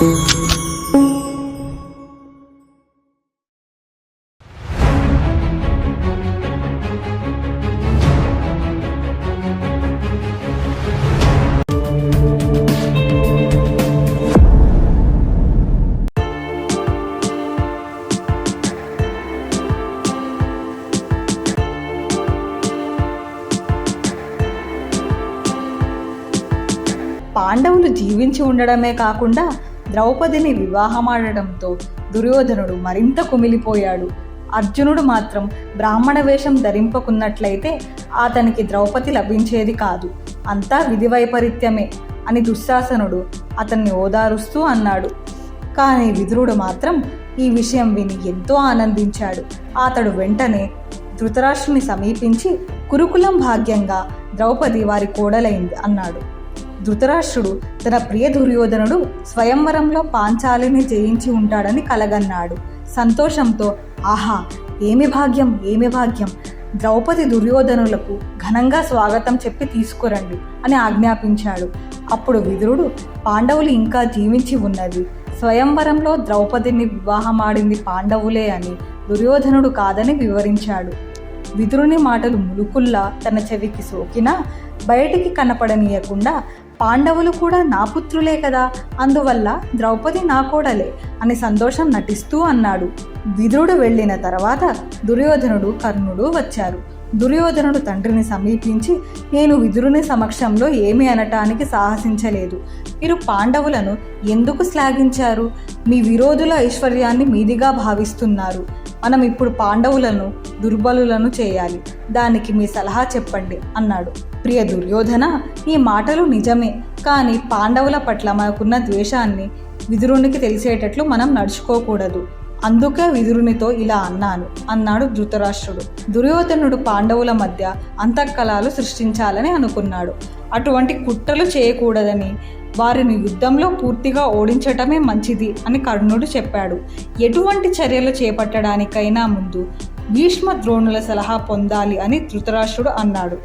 పాండవులు జీవించి ఉండడమే కాకుండా ద్రౌపదిని వివాహమాడడంతో దుర్యోధనుడు మరింత కుమిలిపోయాడు. అర్జునుడు మాత్రం బ్రాహ్మణ వేషం ధరింపకున్నట్లయితే అతనికి ద్రౌపది లభించేది కాదు. అంతా విధి వైపరీత్యమే అని దుశ్శాసనుడు అతన్ని ఓదారుస్తూ అన్నాడు. కానీ విదురుడు మాత్రం ఈ విషయం విని ఎంతో ఆనందించాడు. అతడు వెంటనే ధృతరాష్ట్రుని సమీపించి కురుకులం భాగ్యంగా ద్రౌపది వారి కోడలైంది అన్నాడు. ధృతరాష్ట్రుడు తన ప్రియ దుర్యోధనుడు స్వయంవరంలో పాంచాలిని జయించి ఉంటాడని కలగన్నాడు. సంతోషంతో ఆహా ఏమి భాగ్యం ఏమి భాగ్యం. ద్రౌపది దుర్యోధనులకు ఘనంగా స్వాగతం చెప్పి తీసుకురండి అని ఆజ్ఞాపించాడు. అప్పుడు విదురుడు పాండవులు ఇంకా జీవించి ఉన్నది. స్వయంవరంలో ద్రౌపదిని వివాహమాడింది పాండవులే అని దుర్యోధనుడు కాదని వివరించాడు. విదురుని మాటలు ములుకుల్లా తన చెవికి సోకినా బయటికి కనపడనీయకుండా పాండవులు కూడా నా పుత్రులే కదా. అందువల్ల ద్రౌపది నా కోడలే అని సంతోషం నటిస్తూ అన్నాడు. విదురుడు వెళ్ళిన తర్వాత దుర్యోధనుడు కర్ణుడు వచ్చారు. దుర్యోధనుడు తండ్రిని సమీపించి నేను విదురుని సమక్షంలో ఏమీ అనటానికి సాహసించలేదు. మీరు పాండవులను ఎందుకు శ్లాఘించారు? మీ విరోధుల ఐశ్వర్యాన్ని మీదిగా భావిస్తున్నారు. మనం ఇప్పుడు పాండవులను దుర్బలులను చేయాలి. దానికి మీ సలహా చెప్పండి అన్నాడు. ప్రియ దుర్యోధన ఈ మాటలు నిజమే కానీ పాండవుల పట్ల మనకున్న ద్వేషాన్ని విదురునికి తెలిసేటట్లు మనం నడుచుకోకూడదు. అందుకే విదురునితో ఇలా అన్నాను. అన్నాడు ధృతరాష్ట్రుడు. దుర్యోధనుడు పాండవుల మధ్య అంతఃకలాలు సృష్టించాలని అనుకున్నాడు. అటువంటి కుట్రలు చేయకూడదని వారిని యుద్ధంలో పూర్తిగా ఓడించటమే మంచిది అని కర్ణుడు చెప్పాడు. ఎటువంటి చర్యలు చేపట్టడానికైనా ముందు భీష్మ ద్రోణుల సలహా పొందాలి అని ధృతరాష్ట్రుడు అన్నాడు.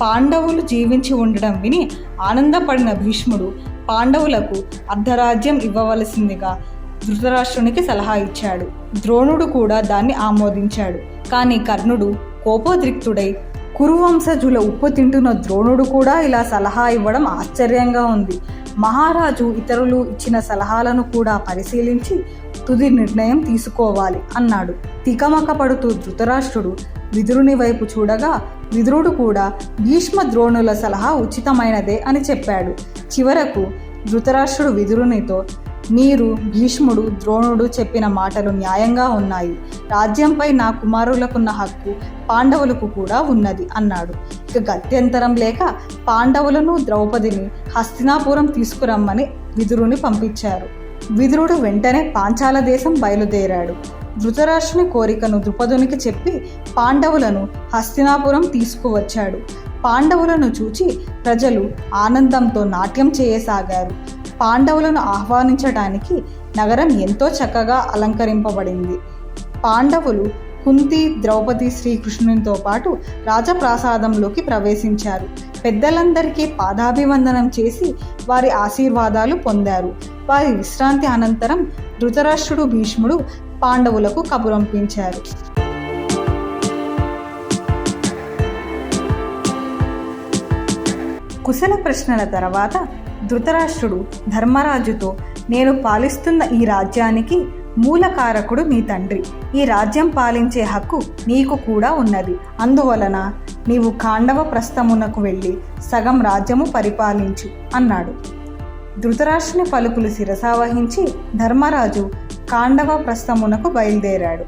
పాండవులు జీవించి ఉండడం విని ఆనందపడిన భీష్ముడు పాండవులకు అర్ధరాజ్యం ఇవ్వవలసిందిగా ధృతరాష్ట్రునికి సలహా ఇచ్చాడు. ద్రోణుడు కూడా దాన్ని ఆమోదించాడు. కానీ కర్ణుడు కోపోద్రిక్తుడై కురువంశజుల ఉప్పు తింటున్న ద్రోణుడు కూడా ఇలా సలహా ఇవ్వడం ఆశ్చర్యంగా ఉంది. మహారాజు ఇతరులు ఇచ్చిన సలహాలను కూడా పరిశీలించి తుది నిర్ణయం తీసుకోవాలి అన్నాడు. తికమక పడుతూ ధృతరాష్ట్రుడు విదురుని వైపు చూడగా విదురుడు కూడా భీష్మ ద్రోణుల సలహా ఉచితమైనదే అని చెప్పాడు. చివరకు ధృతరాష్ట్రుడు విదురునితో మీరు భీష్ముడు ద్రోణుడు చెప్పిన మాటలు న్యాయంగా ఉన్నాయి. రాజ్యంపై నా కుమారులకున్న హక్కు పాండవులకు కూడా ఉన్నది అన్నాడు. ఇక గత్యంతరం లేక పాండవులను ద్రౌపదిని హస్తినాపురం తీసుకురమ్మని విదురుని పంపించారు. విదురుడు వెంటనే పాంచాల దేశం బయలుదేరాడు. ధృతరాష్ట్రుని కోరికను ద్రుపదునికి చెప్పి పాండవులను హస్తినాపురం తీసుకువచ్చాడు. పాండవులను చూచి ప్రజలు ఆనందంతో నాట్యం చేయసాగారు. పాండవులను ఆహ్వానించడానికి నగరం ఎంతో చక్కగా అలంకరింపబడింది. పాండవులు కుంతి ద్రౌపది శ్రీకృష్ణునితో పాటు రాజప్రాసాదంలోకి ప్రవేశించారు. పెద్దలందరికీ పాదాభివందనం చేసి వారి ఆశీర్వాదాలు పొందారు. వారి విశ్రాంతి అనంతరం ధృతరాష్ట్రుడు భీష్ముడు పాండవులకు కబురంపించారు కుశల ప్రశ్నల తర్వాత ధృతరాష్ట్రుడు ధర్మరాజుతో నేను పాలిస్తున్న ఈ రాజ్యానికి మూలకారకుడు నీ తండ్రి. ఈ రాజ్యం పాలించే హక్కు నీకు కూడా ఉన్నది. అందువలన నీవు కాండవ ప్రస్థమునకు వెళ్ళి సగం రాజ్యము పరిపాలించు అన్నాడు. ధృతరాష్ట్రుని పలుకులు శిరసావహించి ధర్మరాజు ఖాండవ ప్రస్థమునకు బయలుదేరాడు.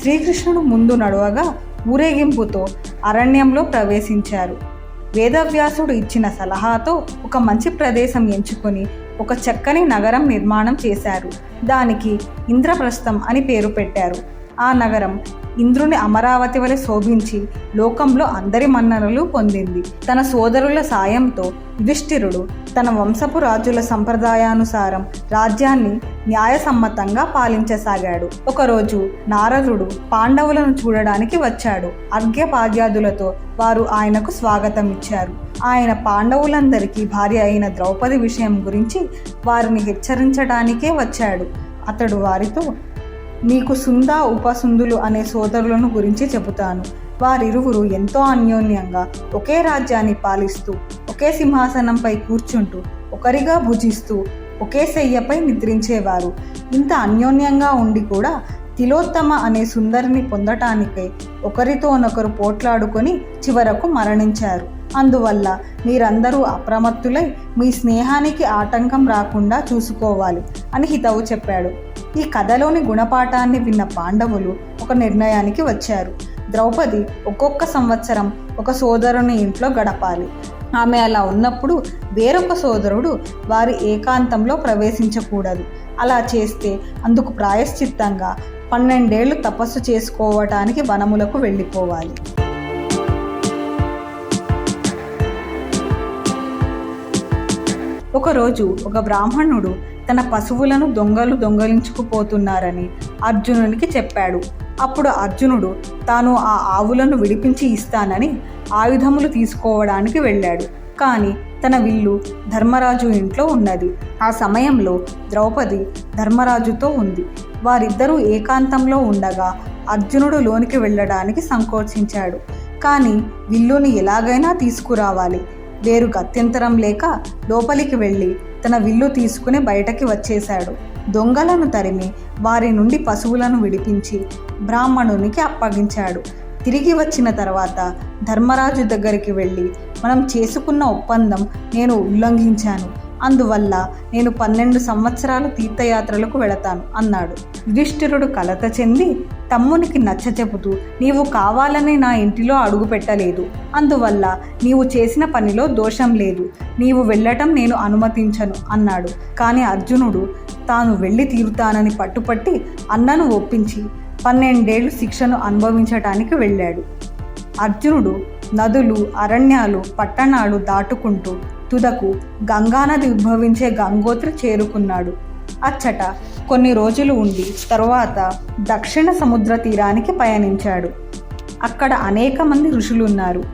శ్రీకృష్ణుడు ముందు నడవగా ఊరేగింపుతో అరణ్యంలో ప్రవేశించారు. వేదవ్యాసుడు ఇచ్చిన సలహాతో ఒక మంచి ప్రదేశం ఎంచుకొని ఒక చక్కని నగరం నిర్మాణం చేశారు. దానికి ఇంద్రప్రస్థం అని పేరు పెట్టారు. ఆ నగరం ఇంద్రుని అమరావతి వలె శోభించి లోకంలో అందరి మన్ననలు పొందింది. తన సోదరుల సాయంతో యుధిష్ఠిరుడు తన వంశపు రాజుల సంప్రదాయానుసారం రాజ్యాన్ని న్యాయసమ్మతంగా పాలించసాగాడు. ఒకరోజు నారదుడు పాండవులను చూడడానికి వచ్చాడు. అర్ఘ్యపాద్యాదులతో వారు ఆయనకు స్వాగతం ఇచ్చారు ఆయన పాండవులందరికీ భార్య అయిన ద్రౌపది విషయం గురించి వారిని హెచ్చరించడానికే వచ్చాడు. అతడు వారితో మీకు సుందా ఉపసుందులు అనే సోదరులను గురించి చెబుతాను. వారిరువురు ఎంతో అన్యోన్యంగా ఒకే రాజ్యాన్ని పాలిస్తూ ఒకే సింహాసనంపై కూర్చుంటూ ఒకరిగా భుజిస్తూ ఒకే శయ్యపై నిద్రించేవారు. ఇంత అన్యోన్యంగా ఉండి కూడా తిలోత్తమ అనే సుందరిని పొందటానికై ఒకరితోనొకరు పోట్లాడుకొని చివరకు మరణించారు. అందువల్ల మీరందరూ అప్రమత్తులై మీ స్నేహానికి ఆటంకం రాకుండా చూసుకోవాలి అని హితవు చెప్పాడు. ఈ కథలోని గుణపాఠాన్ని విన్న పాండవులు ఒక నిర్ణయానికి వచ్చారు. ద్రౌపది ఒక్కొక్క సంవత్సరం ఒక సోదరుని ఇంట్లో గడపాలి. ఆమె అలా ఉన్నప్పుడు వేరొక సోదరుడు వారి ఏకాంతంలో ప్రవేశించకూడదు. అలా చేస్తే అందుకు ప్రాయశ్చిత్తంగా పన్నెండేళ్ళు తపస్సు చేసుకోవటానికి వనములకు వెళ్ళిపోవాలి. ఒకరోజు ఒక బ్రాహ్మణుడు తన పశువులను దొంగలు దొంగలించుకుపోతున్నారని అర్జునునికి చెప్పాడు. అప్పుడు అర్జునుడు తాను ఆ ఆవులను విడిపించి ఇస్తానని ఆయుధములు తీసుకోవడానికి వెళ్ళాడు. కానీ తన విల్లు ధర్మరాజు ఇంట్లో ఉన్నది. ఆ సమయంలో ద్రౌపది ధర్మరాజుతో ఉంది. వారిద్దరూ ఏకాంతంలో ఉండగా అర్జునుడు లోనికి వెళ్ళడానికి సంకోచించాడు. కానీ విల్లుని ఎలాగైనా తీసుకురావాలి. వేరు గత్యంతరం లేక లోపలికి వెళ్ళి తన విల్లు తీసుకుని బయటకి వచ్చేశాడు. దొంగలను తరిమి వారి నుండి పశువులను విడిపించి బ్రాహ్మణునికి అప్పగించాడు. తిరిగి వచ్చిన తర్వాత ధర్మరాజు దగ్గరికి వెళ్ళి మనం చేసుకున్న ఒప్పందం నేను ఉల్లంఘించాను. అందువల్ల నేను పన్నెండు సంవత్సరాలు తీర్థయాత్రలకు వెళతాను అన్నాడు. యుధిష్ఠిరుడు కలత చెంది తమ్మునికి నచ్చ చెబుతూ నీవు కావాలని నా ఇంటిలో అడుగు పెట్టలేదు. అందువల్ల నీవు చేసిన పనిలో దోషం లేదు. నీవు వెళ్ళటం నేను అనుమతించను అన్నాడు. కానీ అర్జునుడు తాను వెళ్ళి తీరుతానని పట్టుపట్టి అన్నను ఒప్పించి పన్నెండేళ్ళు శిక్షను అనుభవించటానికి వెళ్ళాడు. అర్జునుడు నదులు అరణ్యాలు పట్టణాలు దాటుకుంటూ తుదకు గంగానది ఉద్భవించే గంగోత్రి చేరుకున్నాడు. అచ్చట కొన్ని రోజులు ఉండి తరువాత దక్షిణ సముద్ర తీరానికి పయనించాడు. అక్కడ అనేక మంది ఋషులున్నారు.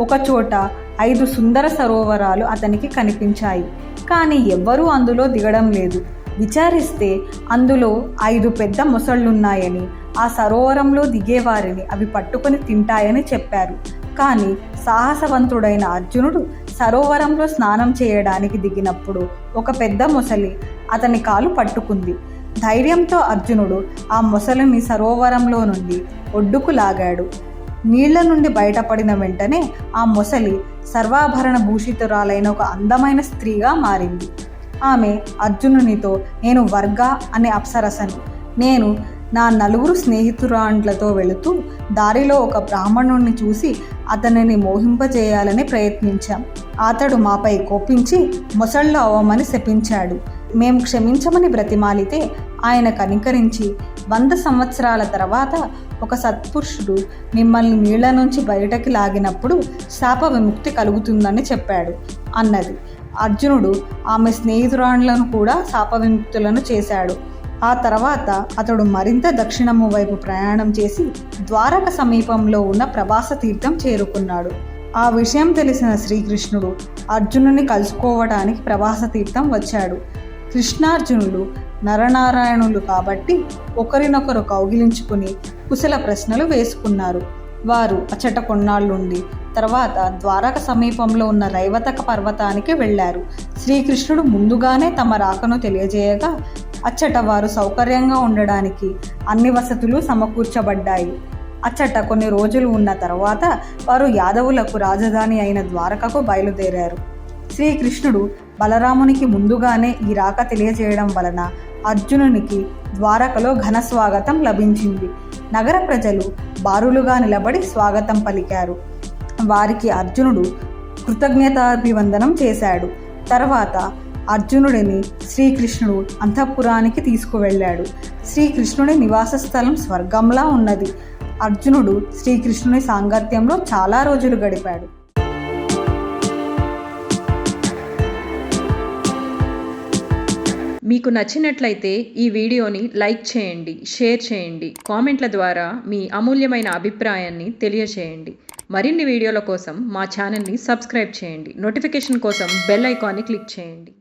ఒకచోట ఐదు సుందర సరోవరాలు అతనికి కనిపించాయి. కానీ ఎవ్వరూ అందులో దిగడం లేదు. విచారిస్తే అందులో ఐదు పెద్ద మొసళ్ళున్నాయని ఆ సరోవరంలో దిగేవారిని అవి పట్టుకొని తింటాయని చెప్పారు. కానీ సాహసవంతుడైన అర్జునుడు సరోవరంలో స్నానం చేయడానికి దిగినప్పుడు ఒక పెద్ద మొసలి అతని కాలు పట్టుకుంది. ధైర్యంతో అర్జునుడు ఆ మొసలిని సరోవరంలో నుండి ఒడ్డుకు లాగాడు నీళ్ళ నుండి బయటపడిన వెంటనే ఆ మొసలి సర్వాభరణ భూషితురాలైన ఒక అందమైన స్త్రీగా మారింది. ఆమె అర్జునునితో నేను వర్గ అనే అప్సరసను నేను నా నలుగురు స్నేహితురాండ్లతో వెళుతూ దారిలో ఒక బ్రాహ్మణుణ్ణి చూసి అతనిని మోహింపజేయాలని ప్రయత్నించాం. అతడు మాపై కోపించి మొసళ్ళు అవ్వమని శపించాడు. మేము క్షమించమని బ్రతిమాలితే ఆయన కనికరించి వంద సంవత్సరాల తర్వాత ఒక సత్పురుషుడు మిమ్మల్ని నీళ్ళ నుంచి బయటకి లాగినప్పుడు శాప విముక్తి కలుగుతుందని చెప్పాడు అన్నది. అర్జునుడు ఆమె స్నేహితురాండ్లను కూడా శాప విముక్తులను చేశాడు. ఆ తర్వాత అతడు మరింత దక్షిణము వైపు ప్రయాణం చేసి ద్వారక సమీపంలో ఉన్న ప్రభాస తీర్థం చేరుకున్నాడు. ఆ విషయం తెలిసిన శ్రీకృష్ణుడు అర్జునుని కలుసుకోవడానికి ప్రభాస తీర్థం వచ్చాడు. కృష్ణార్జునులు నరనారాయణులు కాబట్టి ఒకరినొకరు కౌగిలించుకుని కుశల ప్రశ్నలు వేసుకున్నారు. వారు అచ్చట కొన్నాళ్ళుండి తర్వాత ద్వారక సమీపంలో ఉన్న రైవతక పర్వతానికి వెళ్ళారు. శ్రీకృష్ణుడు ముందుగానే తమ రాకను తెలియజేయగా అచ్చట వారు సౌకర్యంగా ఉండడానికి అన్ని వసతులు సమకూర్చబడ్డాయి. అచ్చట కొన్ని రోజులు ఉన్న తర్వాత వారు యాదవులకు రాజధాని అయిన ద్వారకకు బయలుదేరారు. శ్రీకృష్ణుడు బలరామునికి ముందుగానే ఈ రాక తెలియజేయడం వలన అర్జునునికి ద్వారకలో ఘన స్వాగతం లభించింది. నగర ప్రజలు బారులుగా నిలబడి స్వాగతం పలికారు. వారికి అర్జునుడు కృతజ్ఞతాభివందనం చేశాడు. తర్వాత అర్జునుడిని శ్రీకృష్ణుడు అంతఃపురానికి తీసుకువెళ్ళాడు. శ్రీకృష్ణుడి నివాస స్థలం స్వర్గంలా ఉన్నది. అర్జునుడు శ్రీకృష్ణుని సాంగత్యంలో చాలా రోజులు గడిపాడు. మీకు నచ్చినట్లయితే ఈ వీడియోని లైక్ చేయండి షేర్ చేయండి కామెంట్ల ద్వారా మీ అమూల్యమైన అభిప్రాయాన్ని తెలియచేయండి. మరిన్ని వీడియోల కోసం మా ఛానల్ని సబ్స్క్రైబ్ చేయండి. నోటిఫికేషన్ కోసం బెల్ ఐకాన్ని క్లిక్ చేయండి.